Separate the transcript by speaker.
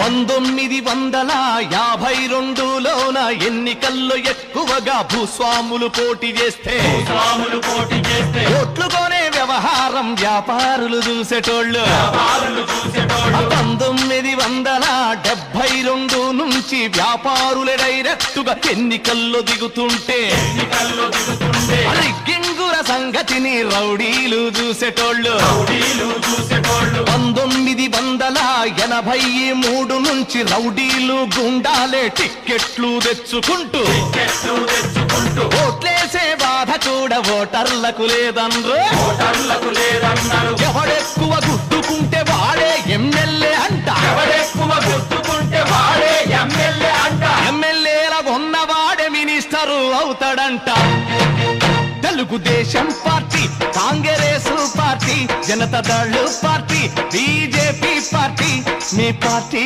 Speaker 1: పంతొమ్మిది వందల యాభై రెండులోన ఎన్నికల్లో ఎక్కువగా భూస్వాములు పోటీ చేస్తే
Speaker 2: స్వాములు పోటీ చేస్తే
Speaker 1: ఓట్లు కొనే వ్యవహారం వ్యాపారులు చూసేటోళ్ళు. పంతొమ్మిది వందల డెబ్బై రెండు నుంచి వ్యాపారులే డైరెక్టుగా ఎన్నికల్లో దిగుతుంటే
Speaker 2: ఎన్నికల్లో
Speaker 1: గిణ్గుర సంగతిని రౌడీలు చూసేటోళ్ళు.
Speaker 2: రౌడీలు
Speaker 1: ఎనభై మూడు నుంచి రౌడీలు గుండాలే టిక్కెట్లు తెచ్చుకుంటూ. ఓట్లేసే బాధ కూడా ఓటర్లకు లేదన్రు.
Speaker 2: లేదన్నారు.
Speaker 1: ఎవడెక్కువ గుద్దుకుంటే వాడే ఎమ్మెల్యే అంట.
Speaker 2: ఎవడెక్కువ గుర్తుకుంటే వాడే ఎమ్మెల్యే అంట.
Speaker 1: ఎమ్మెల్యేల ఉన్నవాడే minister అవుతాడంట. Telugu Desam party Congress party Janata Dal party BJP party. మీ పార్టీ